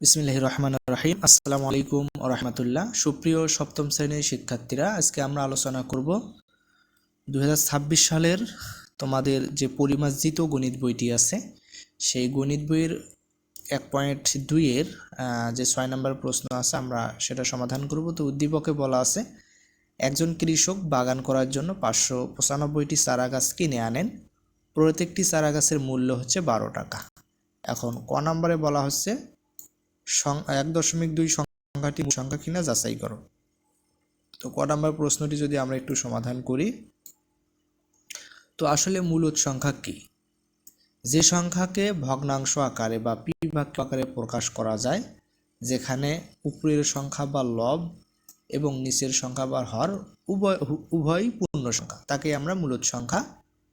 বিসমিল্লাহ রহমান রাহিম। আসসালামু আলাইকুম রহমতুল্লাহ। সুপ্রিয় সপ্তম শ্রেণির শিক্ষার্থীরা, আজকে আমরা আলোচনা করব দু হাজার ছাব্বিশ সালের তোমাদের যে পরিমার্জিত গণিত বইটি আছে, সেই গণিত বইয়ের এক পয়েন্ট দুইয়ের যে ছয় নম্বর প্রশ্ন আছে, আমরা সেটা সমাধান করব। তো উদ্দীপকে বলা আছে, একজন কৃষক বাগান করার জন্য পাঁচশো পঁচানব্বইটি চারা গাছ কিনে আনেন। প্রত্যেকটি চারা গাছের মূল্য হচ্ছে বারো টাকা। এখন ক নম্বরে বলা হচ্ছে এক দশমিক দুই সংখ্যাটি সংখ্যা কিনা যাচাই করো। তো ক নম্বর প্রশ্নটি যদি আমরা একটু সমাধান করি। তো আসলে মূলত সংখ্যা কি? যে সংখ্যাকে ভগ্নাংশ আকারে বা বিভাগ আকারে প্রকাশ করা যায়, যেখানে উপরের সংখ্যা বা লব এবং নিচের সংখ্যা বা হর উভয় উভয়ই পূর্ণ সংখ্যা, তাকে আমরা মূলত সংখ্যা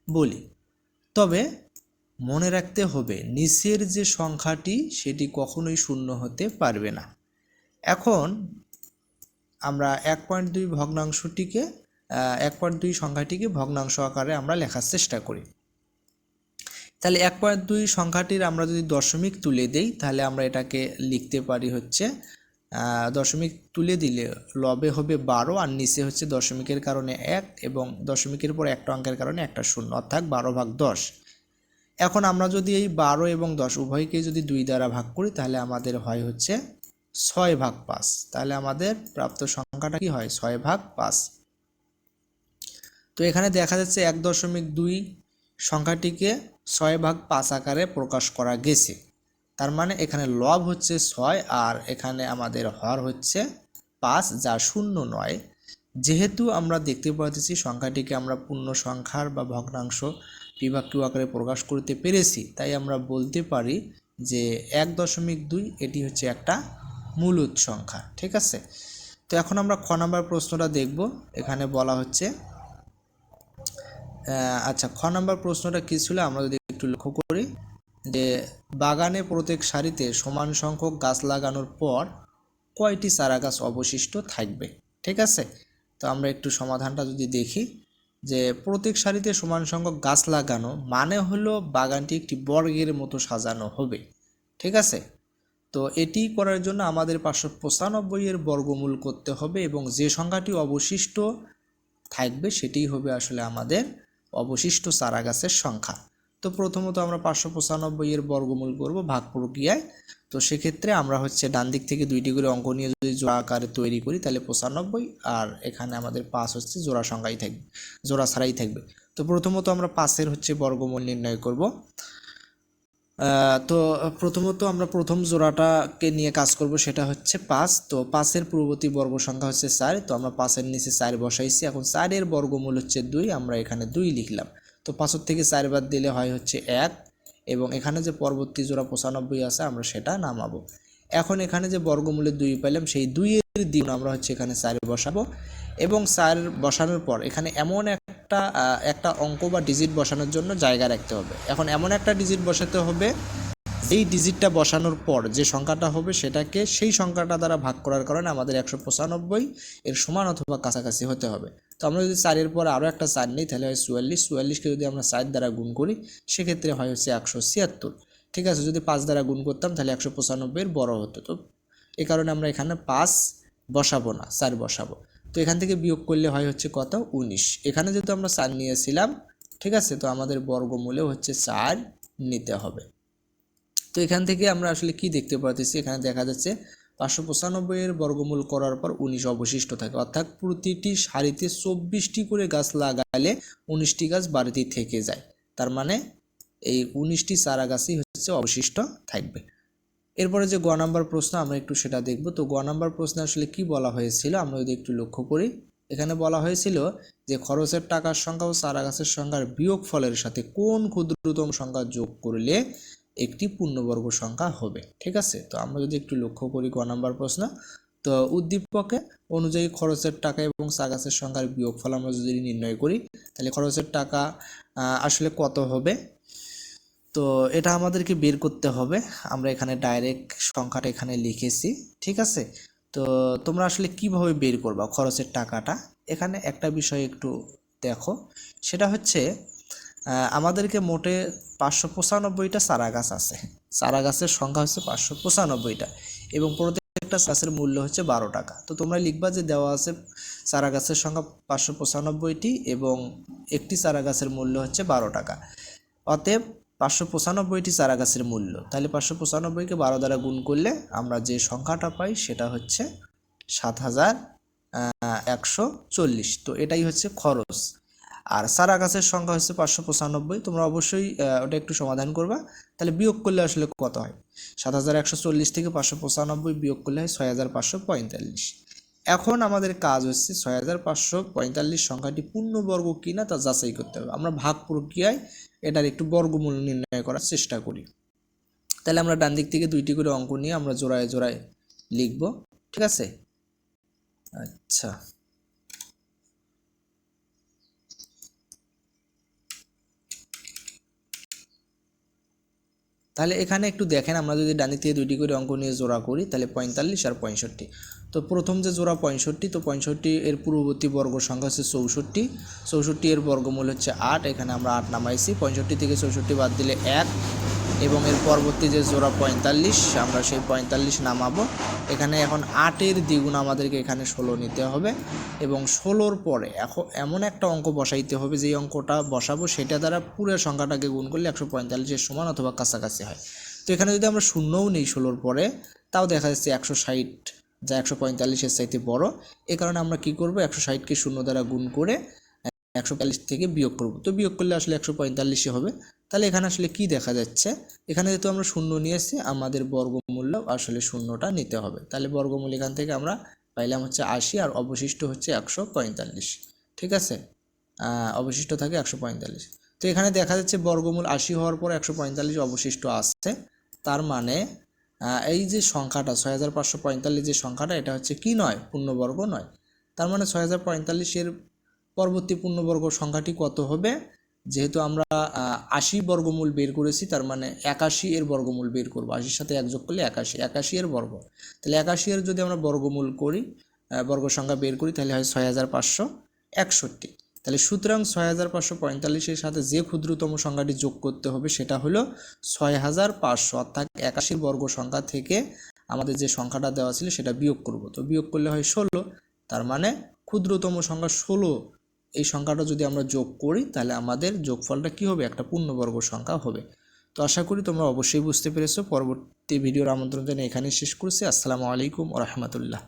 বলি। তবে মনে রাখতে হবে, নিচের যে সংখ্যাটি সেটি কখনোই শূন্য হতে পারবে না। এখন আমরা এক পয়েন্ট দুই ভগ্নাংশটিকে এক পয়েন্ট দুই সংখ্যাটিকে ভগ্নাংশ আকারে আমরা লেখার চেষ্টা করি। তাহলে এক পয়েন্ট দুই সংখ্যাটির আমরা যদি দশমিক তুলে দেই, তাহলে আমরা এটাকে লিখতে পারি হচ্ছে দশমিক তুলে দিলে লবে হবে বারো আর নিচে হচ্ছে দশমিকের কারণে এক এবং দশমিকের পর একটা অঙ্কের কারণে একটা শূন্য, অর্থাৎ বারো ভাগ দশ। এখন আমরা যদি এই বারো এবং দশ উভয়কে যদি দুই দ্বারা ভাগ করি, তাহলে আমাদের হয় হচ্ছে ছয় ভাগ পাঁচ। তাহলে আমাদের প্রাপ্ত সংখ্যাটা কি হয়? ছয় ভাগ পাঁচ। তো এখানে দেখা যাচ্ছে এক দশমিক দুই সংখ্যাটিকে ছয় ভাগ পাঁচ আকারে প্রকাশ করা গেছে। তার মানে এখানে লব হচ্ছে ছয় আর এখানে আমাদের হর হচ্ছে পাঁচ, যা শূন্য নয়। যেহেতু আমরা দেখতে পাচ্ছি সংখ্যাটিকে আমরা পূর্ণ সংখ্যার বা ভগ্নাংশ বিভাগীয় আকারে প্রকাশ করতে পেরেছি। তাই আমরা বলতে পারি যে এক দশমিক দুই এটি হচ্ছে একটা মূলত সংখ্যা, ঠিক আছে? তো এখন আমরা খ নাম্বার প্রশ্নটা দেখব। এখানে বলা হচ্ছে আচ্ছা খ নাম্বার প্রশ্নটা কী ছিল? আমরা যদি একটু লক্ষ্য করি যে বাগানে প্রত্যেক সারিতে সমান সংখ্যক গাছ লাগানোর পর কয়টি চারা গাছ অবশিষ্ট থাকবে, ঠিক আছে? তো আমরা একটু সমাধানটা যদি দেখি। যে প্রত্যেক সারিতে সমান সংখ্যক গাছ লাগানো মানে হলো বাগানটি একটি বর্গের মতো সাজানো হবে। ঠিক আছে? তো এটি করার জন্য আমাদের পাঁচশো পঁচানব্বই এর বর্গমূল করতে হবে এবং যে সংখ্যাটি অবশিষ্ট থাকবে সেটি হবে আসলে আমাদের অবশিষ্ট চারা গাছের সংখ্যা। তো প্রথমত আমরা পাঁচশো পঁচানব্বই এর বর্গমূল করব ভাগ প্রক্রিয়ায়। তো সেক্ষেত্রে আমরা হচ্ছে ডান দিক থেকে দুইটি করে অঙ্ক নিয়ে যদি জোড়া আকারে তৈরি করি, তাহলে পঁচানব্বই আর এখানে আমাদের পাঁচ হচ্ছে জোড়া সংখ্যাই থাকবে, জোড়া ছাড়াই থাকবে। তো প্রথমত আমরা পাঁচের হচ্ছে বর্গমূল নির্ণয় করব। তো প্রথমত আমরা প্রথম জোড়াটাকে নিয়ে কাজ করব, সেটা হচ্ছে পাঁচ। তো পাঁচের পূর্ববর্তী বর্গ সংখ্যা হচ্ছে চার। তো আমরা পাঁচের নিচে চার বসাইছি, এখন চারের বর্গমূল হচ্ছে দুই, আমরা এখানে দুই লিখলাম। তো পাঁচের থেকে চার বাদ দিলে হয় হচ্ছে এক এবং এখানে যে পরবর্তী জোড়া পঁচানব্বই আছে, আমরা সেটা নামাবো। এখন এখানে যে বর্গমূলে দুই পেলাম সেই দুইয়ের দ্বিগুণ আমরা হচ্ছে এখানে চার বসাবো এবং চার বসানোর পর এখানে এমন একটা একটা অঙ্ক বা ডিজিট বসানোর জন্য জায়গা রাখতে হবে। এখন এমন একটা ডিজিট বসাতে হবে, এই ডিজিটটা বসানোর পর যে সংখ্যাটা হবে সেটাকে সেই সংখ্যাটা দ্বারা ভাগ করার কারণে আমাদের একশো পঁচানব্বই এর সমান অথবা কাছাকাছি হতে হবে। তো আমরা যদি চারের পর আরও একটা চার নিই, তাহলে হয় চুয়াল্লিশ। চুয়াল্লিশকে যদি আমরা চার দ্বারা গুণ করি, সেক্ষেত্রে হয় হচ্ছে একশো ছিয়াত্তর। ঠিক আছে, যদি পাঁচ দ্বারা গুণ করতাম, তাহলে একশো পঁচানব্বইয়ের বড় হতো। তো এ কারণে আমরা এখানে পাঁচ বসাবো না, চার বসাবো। তো এখান থেকে বিয়োগ করলে হয় হচ্ছে কত? উনিশ। এখানে যেহেতু আমরা চার নিয়েছিলাম, ঠিক আছে, তো আমাদের বর্গমূলে হচ্ছে চার নিতে হবে। তো এখান থেকে আমরা আসলে কি দেখতে পাচ্ছি এখানে দেখা যাচ্ছে পাঁচশো পঁচানব্বই এর বর্গমূল করার পর উনিশ অবশিষ্ট থাকে। অর্থাৎ প্রতিটি সারিতে চব্বিশটি করে গাছ লাগালে উনিশটি গাছ বাড়িতে থেকে যায়। তার মানে এই উনিশটি চারা গাছই হচ্ছে অবশিষ্ট থাকবে। এরপরে যে গ নাম্বার প্রশ্ন, আমরা একটু সেটা দেখব। তো গ নাম্বার প্রশ্নে আসলে কি বলা হয়েছিল? আমরা যদি একটু লক্ষ্য করি, এখানে বলা হয়েছিল যে খরচের টাকার সংখ্যা ও চারা গাছের সংখ্যার বিয়োগ ফলের সাথে কোন ক্ষুদ্রতম সংখ্যা যোগ করলে একটি পূর্ণবর্গ সংখ্যা হবে, ঠিক আছে? তো আমরা যদি একটু লক্ষ্য করি গ নাম্বার প্রশ্ন, তো উদ্দীপকে অনুযায়ী খরচের টাকা এবং চা গাছের সংখ্যার বিয়োগফল আমরা যদি নির্ণয় করি, তাহলে খরচের টাকা আসলে কত হবে? তো এটা আমাদেরকে বের করতে হবে, আমরা এখানে ডাইরেক্ট সংখ্যাটা এখানে লিখেছি, ঠিক আছে? তো তোমরা আসলে কীভাবে বের করবা খরচের টাকাটা? এখানে একটা বিষয় একটু দেখো, সেটা হচ্ছে আমাদেরকে মোটে পাঁচশো পঁচানব্বইটা চারা গাছ আছে। চারা গাছের সংখ্যা হচ্ছে পাঁচশো পঁচানব্বইটা এবং প্রত্যেকটা গাছের মূল্য হচ্ছে বারো টাকা। তো তোমরা লিখবা যে দেওয়া আছে চারা গাছের সংখ্যা পাঁচশো পঁচানব্বইটি এবং একটি চারা গাছের মূল্য হচ্ছে বারো টাকা। অতএব পাঁচশো পঁচানব্বইটি চারা গাছের মূল্য, তাহলে পাঁচশো পঁচানব্বইকে বারো দ্বারা গুণ করলে আমরা যে সংখ্যাটা পাই সেটা হচ্ছে সাত হাজার একশো চল্লিশ। তো এটাই হচ্ছে খরচ। আর সারা গাছের সংখ্যা হচ্ছে পাঁচশো পঁচানব্বই, তোমরা অবশ্যই ওটা একটু সমাধান করবা। তাহলে বিয়োগ করলে আসলে কত হয়? সাত হাজার একশো চল্লিশ থেকে পাঁচশো পঁচানব্বই বিয়োগ করলে হয় ছয় হাজার পাঁচশো পঁয়তাল্লিশ। এখন আমাদের কাজ হচ্ছে ছয় হাজার পাঁচশো পঁয়তাল্লিশ সংখ্যাটি পূর্ণবর্গ কিনা তা যাচাই করতে হবে। আমরা ভাগ প্রক্রিয়ায় এটার একটু বর্গমূল নির্ণয় করার চেষ্টা করি। তাহলে আমরা ডান দিক থেকে দুইটি করে অঙ্ক নিয়ে আমরা জোড়ায় জোড়ায় লিখব। ঠিক আছে? আচ্ছা। তাহলে এখানে একটু দেখেন, আমরা যদি ডানি থেকে দুইটি করে অঙ্ক নিয়ে জোড়া করি, তাহলে পঁয়তাল্লিশ আর পঁয়ষট্টি। তো প্রথম যে জোড়া পঁয়ষট্টি, তো পঁয়ষট্টি এর পূর্ববর্তী বর্গ সংখ্যা হচ্ছে চৌষট্টি। চৌষট্টি এর বর্গমূল হচ্ছে আট, এখানে আমরা আট নামাইছি। পঁয়ষট্টি থেকে চৌষট্টি বাদ দিলে এক। এবং এর পরবর্তী যে জোড়া পঁয়তাল্লিশ, আমরা সেই পঁয়তাল্লিশ নামাবো। এখানে এখন আটের দ্বিগুণ আমাদেরকে এখানে ষোলো নিতে হবে এবং ষোলোর পরে এখন এমন একটা অঙ্ক বসাইতে হবে যে অঙ্কটা বসাবো, সেটা দ্বারা পুরো সংখ্যাটাকে গুণ করলে একশো পঁয়তাল্লিশের সমান অথবা কাছাকাছি হয়। তো এখানে যদি আমরা শূন্যও নেই ষোলোর পরে, তাও দেখা যাচ্ছে একশো ষাট যা একশো পঁয়তাল্লিশের চাইতে বড়। এ কারণে আমরা কি করব, একশো ষাটকে শূন্য দ্বারা গুণ করে একশো পঁয়তাল্লিশ থেকে বিয়োগ করব। তো বিয়োগ করলে আসলে একশো পঁয়তাল্লিশে হবে। তাহলে এখানে আসলে কি দেখা যাচ্ছে? এখানে যেহেতু আমরা শূন্য নিয়েছি আমাদের বর্গমূল্য আসলে শূন্যটা নিতে হবে। তাহলে বর্গমূল এখান থেকে আমরা পাইলাম হচ্ছে আশি আর অবশিষ্ট হচ্ছে একশো পঁয়তাল্লিশ। ঠিক আছে? অবশিষ্ট থাকে একশো পঁয়তাল্লিশ। তো এখানে দেখা যাচ্ছে বর্গমূল আশি হওয়ার পর একশো পঁয়তাল্লিশ অবশিষ্ট আসছে। তার মানে এই যে সংখ্যাটা, ছয় হাজার পাঁচশো পঁয়তাল্লিশ যে সংখ্যাটা, এটা হচ্ছে কি নয়? পূর্ণবর্গ নয়। তার মানে ছয় হাজার পঁয়তাল্লিশের পরবর্তী পূর্ণবর্গ সংখ্যাটি কত হবে? যেহেতু আমরা আশি বর্গমূল বের করেছি, তার মানে একাশি এর বর্গমূল বের করব। আশির সাথে এক যোগ করলে একাশি একাশি এর বর্গ। তাহলে একাশি এর যদি আমরা বর্গমূল করি বর্গ সংখ্যা বের করি, তাহলে হয় ছয় হাজার পাঁচশো একষট্টি। তাহলে সুতরাং ছয় হাজার পাঁচশো পঁয়তাল্লিশের সাথে যে ক্ষুদ্রতম সংখ্যাটি যোগ করতে হবে, সেটা হলো ছয় হাজার পাঁচশো। অর্থাৎ একাশি বর্গ সংখ্যা থেকে আমাদের যে সংখ্যাটা দেওয়া ছিল, সেটা বিয়োগ করব। তো বিয়োগ করলে হয় ষোলো, তার মানে ক্ষুদ্রতম সংখ্যা ষোলো এই সংখ্যাটা যদি আমরা যোগ করি, তাহলে আমাদের যোগফলটা কি হবে? একটা পূর্ণবর্গ সংখ্যা হবে। তো আশা করি তোমরা অবশ্যই বুঝতে পেরেছ। পরবর্তী ভিডিওর আমন্ত্রণ জানিয়ে এখানেই শেষ করছি। আসসালামু আলাইকুম রহমতুল্লাহ।